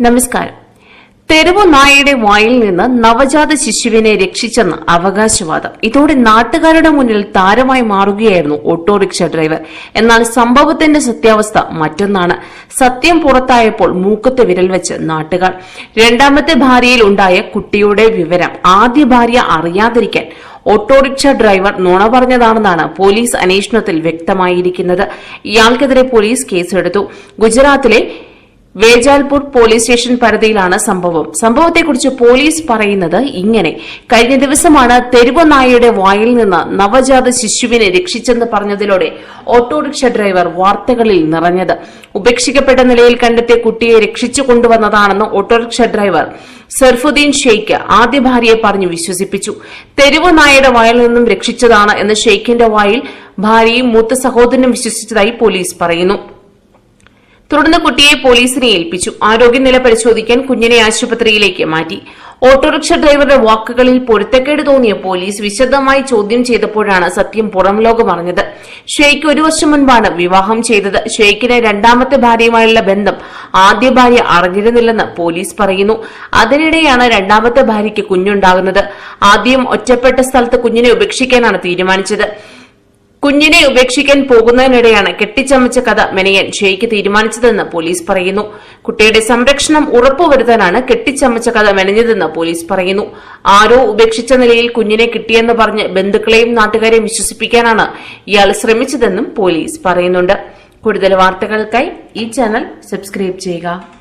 നമസ്കാരം. തെരുവു നായയുടെ വായിൽ നിന്ന് നവജാത ശിശുവിനെ രക്ഷിച്ചെന്ന് അവകാശവാദം. ഇതോടെ നാട്ടുകാരുടെ മുന്നിൽ താരമായി മാറുകയായിരുന്നു ഓട്ടോറിക്ഷ ഡ്രൈവർ. എന്നാൽ സംഭവത്തിന്റെ സത്യാവസ്ഥ മറ്റൊന്നാണ്. സത്യം പുറത്തായപ്പോൾ മൂക്കത്ത് വിരൽ വെച്ച് നാട്ടുകാർ. രണ്ടാമത്തെ ഭാര്യയിൽ ഉണ്ടായ കുട്ടിയുടെ വിവരം ആദ്യ ഭാര്യ അറിയാതിരിക്കാൻ ഓട്ടോറിക്ഷ ഡ്രൈവർ നുണ പറഞ്ഞതാണെന്നാണ് പോലീസ് അന്വേഷണത്തിൽ വ്യക്തമായിരിക്കുന്നത്. ഇയാൾക്കെതിരെ പോലീസ് കേസെടുത്തു. ഗുജറാത്തിലെ വേജാൽപൂർ പോലീസ് സ്റ്റേഷൻ പരിധിയിലാണ് സംഭവം. സംഭവത്തെക്കുറിച്ച് പോലീസ് പറയുന്നത് ഇങ്ങനെ. കഴിഞ്ഞ ദിവസമാണ് തെരുവ് നായയുടെ വായിൽ നിന്ന് നവജാത ശിശുവിനെ രക്ഷിച്ചെന്ന് പറഞ്ഞതിലൂടെ ഓട്ടോറിക്ഷ ഡ്രൈവർ വാർത്തകളിൽ നിറഞ്ഞത്. ഉപേക്ഷിക്കപ്പെട്ട നിലയിൽ കണ്ടെത്തിയ കുട്ടിയെ രക്ഷിച്ചു കൊണ്ടുവന്നതാണെന്ന് ഓട്ടോറിക്ഷ ഡ്രൈവർ സർഫുദ്ദീൻ ഷെയ്ഖ് ആദ്യ ഭാര്യയെ പറഞ്ഞു വിശ്വസിപ്പിച്ചു. തെരുവ് നായയുടെ വായിൽ നിന്നും രക്ഷിച്ചതാണ് എന്ന് ഷെയ്ഖിന്റെ വായിൽ ഭാര്യയും മൂത്ത സഹോദരനും വിശ്വസിച്ചതായി പോലീസ് പറയുന്നു. തുടർന്ന് കുട്ടിയെ പോലീസിനെ ഏൽപ്പിച്ചു. ആരോഗ്യനില പരിശോധിക്കാൻ കുഞ്ഞിനെ ആശുപത്രിയിലേക്ക് മാറ്റി. ഓട്ടോറിക്ഷ ഡ്രൈവറുടെ വാക്കുകളിൽ പൊരുത്തക്കേട് തോന്നിയ പോലീസ് വിശദമായി ചോദ്യം ചെയ്തപ്പോഴാണ് സത്യം പുറം ലോകം അറിഞ്ഞത്. ഷെയ്ഖ് ഒരു വർഷം മുൻപാണ് വിവാഹം ചെയ്തത്. ഷെയ്ഖിന് രണ്ടാമത്തെ ഭാര്യയുമായുള്ള ബന്ധം ആദ്യ ഭാര്യ അറിഞ്ഞിരുന്നില്ലെന്ന് പോലീസ് പറയുന്നു. അതിനിടെയാണ് രണ്ടാമത്തെ ഭാര്യയ്ക്ക് കുഞ്ഞുണ്ടാകുന്നത്. ആദ്യം ഒറ്റപ്പെട്ട സ്ഥലത്ത് കുഞ്ഞിനെ ഉപേക്ഷിക്കാനാണ് തീരുമാനിച്ചത്. കുഞ്ഞിനെ ഉപേക്ഷിക്കാൻ പോകുന്നതിനിടെയാണ് കെട്ടിച്ചമച്ച കഥ മെനയാൻ ഷെയ്ക്ക് തീരുമാനിച്ചതെന്ന് പോലീസ് പറയുന്നു. കുട്ടിയുടെ സംരക്ഷണം ഉറപ്പുവരുത്താനാണ് കെട്ടിച്ചമച്ച കഥ മെനഞ്ഞതെന്ന് പോലീസ് പറയുന്നു. ആരോ ഉപേക്ഷിച്ച നിലയിൽ കുഞ്ഞിനെ കിട്ടിയെന്ന് പറഞ്ഞ് ബന്ധുക്കളെയും നാട്ടുകാരെയും വിശ്വസിപ്പിക്കാനാണ് ഇയാൾ ശ്രമിച്ചതെന്നും പോലീസ് പറയുന്നുണ്ട്. കൂടുതൽ വാർത്തകൾക്കായി ഈ ചാനൽ സബ്സ്ക്രൈബ് ചെയ്യുക.